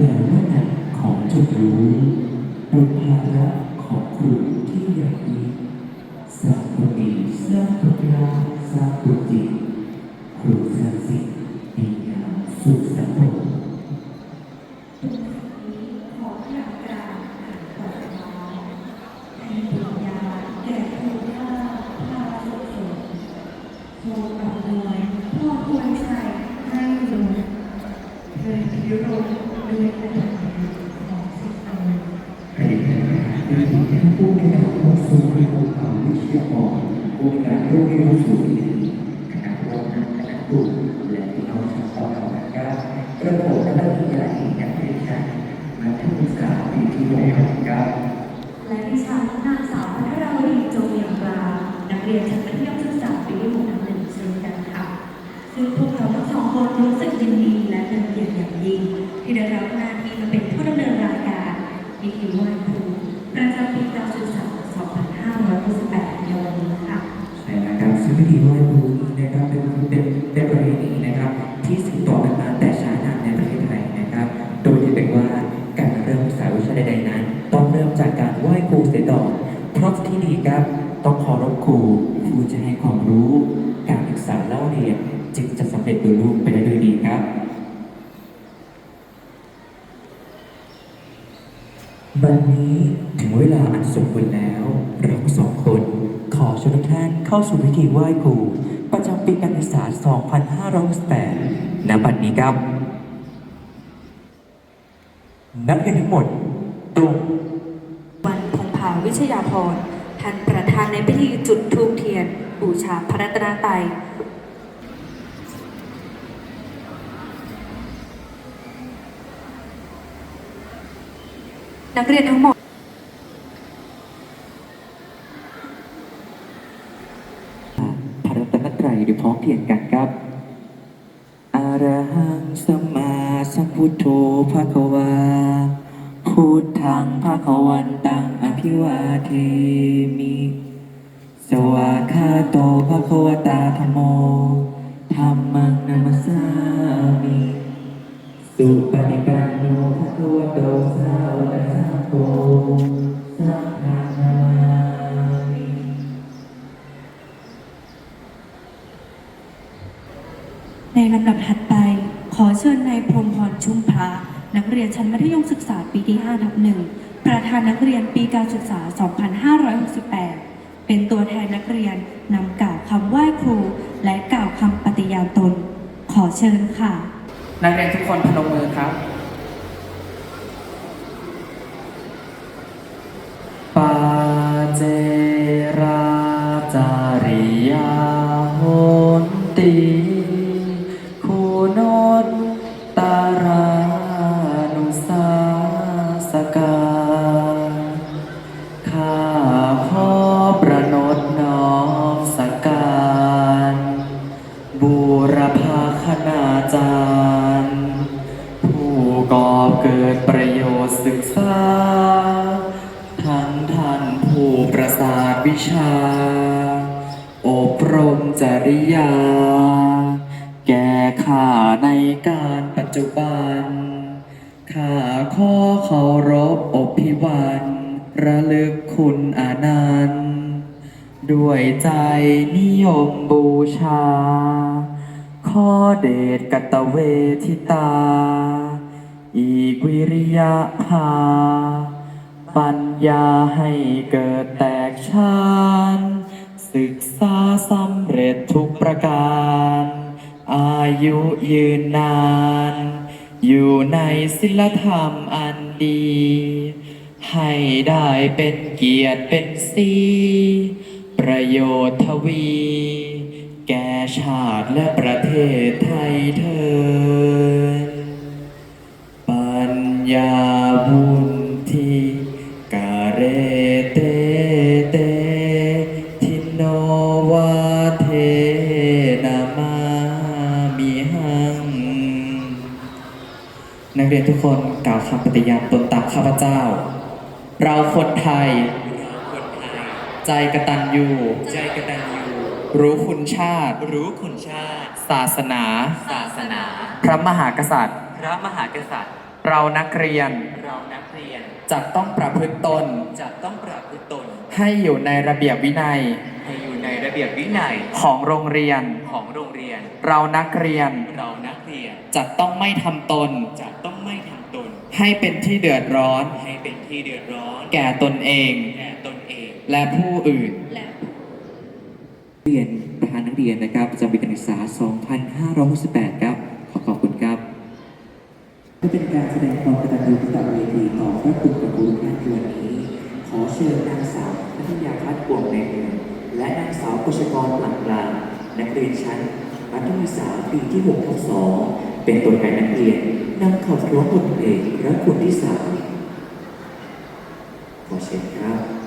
แล้วว่าหนักของจุดรู้เป็นภาระของครูที่ใหญ่ยิ่งสร้างคนดีสร้างคนรักสร้างคนจริงครูสร้างสิ่งดีงามสู่สังคม ขออยากกราบหันต่อน้องให้ปัญญาแก่ผู้ท่าพาสุขสุขโทรปรับมวยพ่อควรใช้ให้ลงเคยพิรมด้วยกระดาษของสิทธิ์ตน ให้แก่คือที่ผู้ในการเข้าสู่ในองค์ความวิทยากรผู้ในการรู้เรียนสู่ที่ดีคณะรองคณะครูและพี่น้องชาวสองของการกระผมและวิทยาลัยแห่งประเทศไทยมัธยมศึกษาปีที่หกของการ และดิฉันนางสาวพัทรวดีจงเหียงกลางนักเรียนชั้นมัธยมศึกษาปีที่หกทับหนึ่งเช่นกันค่ะ ซึ่งพวกเราทั้งสองคน รู้สึกยินดีและเป็นเกียรติอย่างยิ่ง ที่ได้รับหน้าที่มาเป็นผู้ดำเนินรายการพิธีไหว้ครูประจำปีการศึกษา2568ในวันนี้ค่ะใช่นะครับซึ่งพิธีไหว้ครูนี้นะครับเป็นเป็นเป็นประเพณีนะครับ ที่สืบต่อกันมาแต่ช้านานในประเทศไทยนะครับ โดยที่เป็นว่าการเริ่มศึกษาวิชาใดๆนั้น ต้องเริ่มจากการไหว้ครูเสียก่อนเพราะที่นี่ครับต้องเคารพครูครูจะให้ความรู้ การศึกษาเล่าเรียนจึงจะสำเร็จโดยรูปไปได้ด้วยดีครับ วันนี้ถึงเวลาอันสมควรแล้ว เราสองคน ขอชิญทุกท่านเข้าสู่พิธีไหว้ครู ประจำปีการศึกษา 2568ณบัดนี้ครับ นักเรียนทั้งหมดตรงวันพงภาวิชยาพรท่านประธานในพิธีจุดธูปเทียน บูชาพระรัตนตรัย นักเรียนทั้งหมด พระรัตนตรัยหรือพ้องเพียงกันครับอาระหังสัมมาสัมพุทโธภะคะวาพุทธังภะคะวันตังอภิวาเทมิ สวากาโตภะคะวตาธรรมโมธัมมังนัมสสามิ สุปฏิปันโนภะคะวำดับถัดไป ขอเชิญนายพรมพรชุ่มพระ นักเรียนชั้นมัธยมศึกษาปีที่5ทับหนึ่งประธานนักเรียนปีการศึกษา 2568 เป็นตัวแทนนักเรียนนำกล่าวคำไหว้ครู และกล่าวคำปฏิญาณตน ขอเชิญค่ะ นักเรียนทุกคนพนมมือครับ ประสาทวิชา อบรมจริยา แก่ข้าในการปัจจุบัน ข้าขอเคารพอบพิวันระลึกคุณอานันต์ด้วยใจนิยมบูชา ข้อเดชกตเวทิตา อีกวิริยะภา ปัญญาให้เกิดแตกชานศึกษาสำเร็จทุกประการ อายุยืนนาน อยู่ในศิลธรรมอันดี ให้ได้เป็นเกียรติเป็นสีประโยชน์ทวี แก่ชาติและประเทศไทยเถิดปัญญาบุญ นักเรียนทุกคนกล่าวคำปฏิญาณตนตามข้าพเจ้า เราคนไทย ใจกตัญญูใจกตัญญูรู้คุณชาติ รู้คุณชาติ ศาสนา ศาสนา พระมหากษัตริย์ พระมหากษัตริย์ปเรานักเรียน เรานักเรียนจะต้องประพฤติตนจะต้องประพฤติตน ให้อยู่ในระเบียบวินัย ให้อยู่ในระเบียบวินัยของโรงเรียน ของโรงเรียน เรานักเรียนเรานักเรียนจะต้องไม่ทำตน จะต้องไม่ทำตน ให้เป็นที่เดือดร้อน ให้เป็นที่เดือดร้อน แก่ตนเอง แก่ตนเอง และผู้อื่นและเรียนประธานนักเรียนนะครับประจำปีการศึกษา 2568 ครับ ขอขอบคุณครับเพื่อเป็นการแสดงความกตัญญูกตเวทีต่อพระคุณกับครูทุกท่านในวันนี้ ขอเชิญนางสาวนัทยาพัฒน์ปวงในเมือง และนางสาวกุชกรหลังกลางนักเรียนชั้นมัธยมศึกษาปีที่6ทับ2เป็นตัวแทนนักเรียนนำขับร้องบทเพลงพระคุณที่สามขอเชิญครับ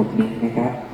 บทนี้นะครับ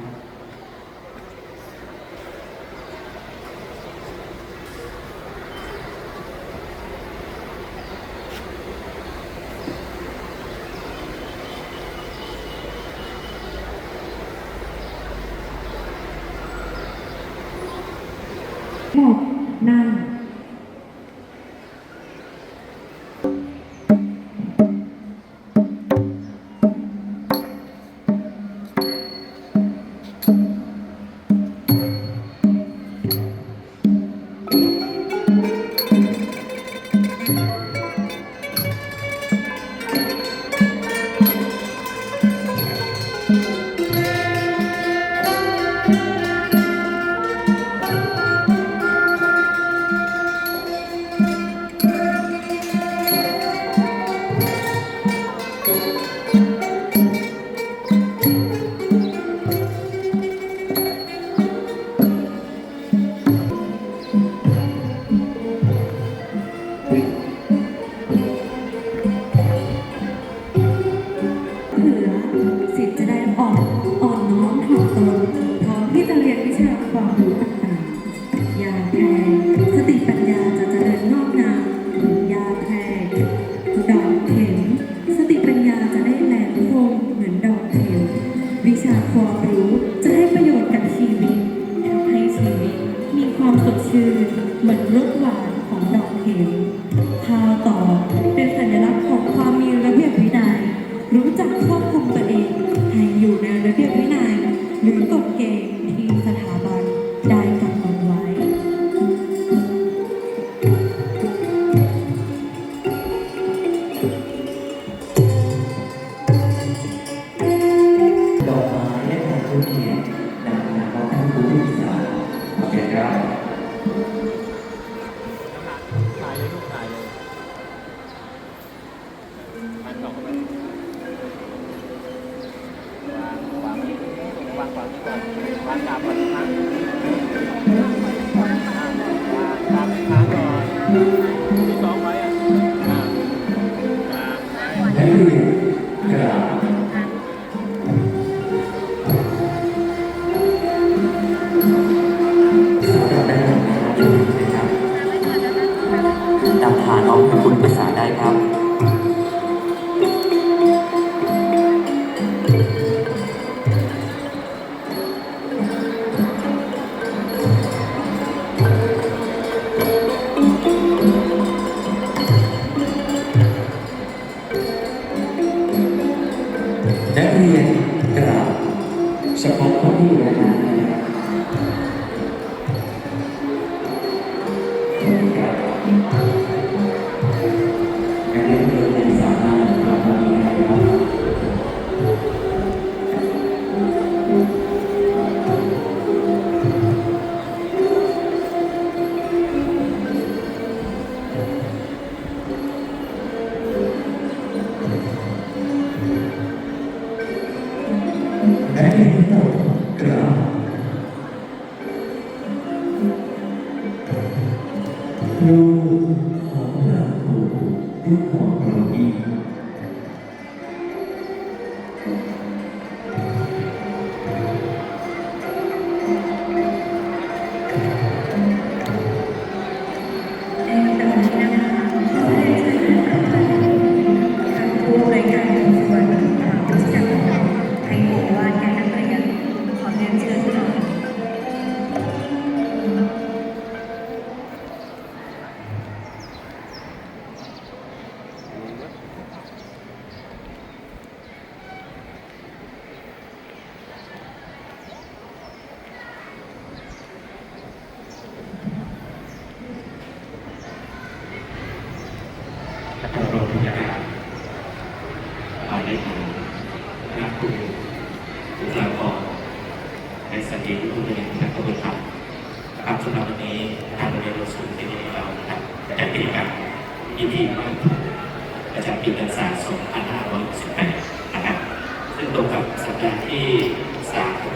เหมือนรสหวานของดอกเข็มข้าวตอเป็นสัญลักษณ์ของความมีระเบียบวินัย รู้จักควบคุมตัวเองให้อยู่ในระเบียบวินัย หรือกฎเกณฑ์ที่สถาบันได้กำหนดไว้ ดอกไม้และทางทุเรียนนำมาท่านผู้ที่สามขอบคุณครับ นำทานน้องให้คุณภาษาได้ครับ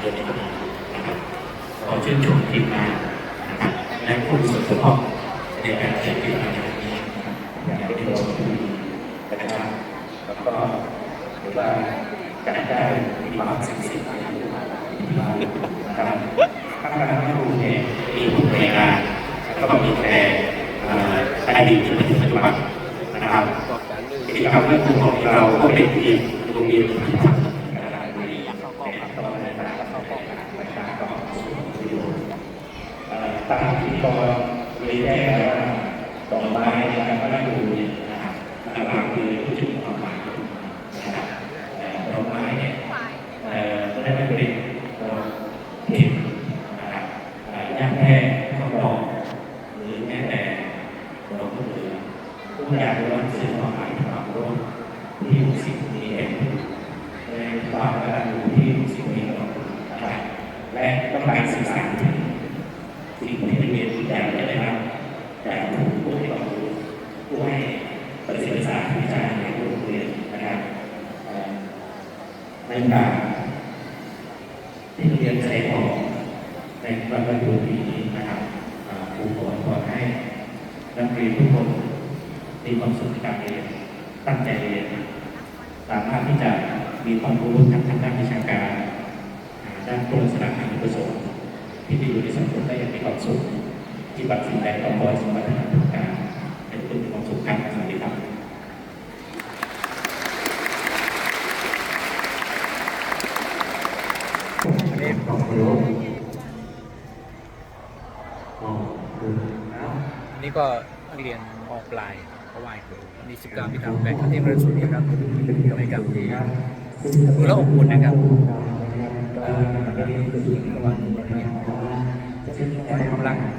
ขอเดือนนี้พอดีนะครับขอชื่นชมทีมงานนะครับและผู้ส่วนเกี่ยวข้องในการจัดกิจกรรมในวันนี้อย่างที่เราพูดนะครับแล้วก็ถือว่าจัดได้มีความศักดิ์สิทธิ์นะครับข้างหลังที่ดูเนี่ยมีผู้บริการแล้วก็มีแต่เอ่ออดีตที่มาถึงปัจจุบันนะครับกิจกรรมเรื่องของเราก็เป็นอีกโรงเรียนที่ทำนะครับในตอนนี้นะครับเข้ากล้องประชาก็สูงประโยชน์เอ่อ ตามที่ก็เรียนแจ้งแล้วว่าดอกไม้การพระราชดูเนี่ยนะครับหลักคือผู้ช่วยนะครับเอ่อดอกไม้เนี่ยเอ่อก็ได้เป็นดอกเข็มนะครับเอ่อย่างแพร่ข้าวดอกหรือแม้แต่ดอกมะเขือ ทุกอย่างล้วนสื่อความหมายความร่วมที่สิ่งนี้เองในความกตัญญูที่สิ่งนี้เราทำและต้องการสื่อสารถึงสิ่งที่เป็นเรียนอยากได้รับ จากผู้ที่เรารู้ผู้ให้ประสิทธิภาพวิชาในโรงเรียนนะครับในการที่เรียนใช้ของในวันประยุปีนี้นะครับครูขอขอให้นักเรียนทุกคนมีความสุขในการเรียนตั้งใจเรียนสามารถที่จะมีความรู้ทั้งทางด้านวิชาการด้านคุณลักษณะทางประสงค์ที่จะอยู่ในสังคมได้อย่างมีความสุข ที่บัตรสิ่งใดต่อคอยสมบัติทุกการให้ทุกคนมีความสุขครับสวัสดีครับอันนี้ขอบคุณครับอ๋อคืออันนี้ก็เรียนมปลายเขาไหว้ครูมีสิบเก้าพิธามแปดครั้งที่ประสุทธิ์นะครับก็ไมกับที่ดูแล้วอบอุ่นนะครับเรีย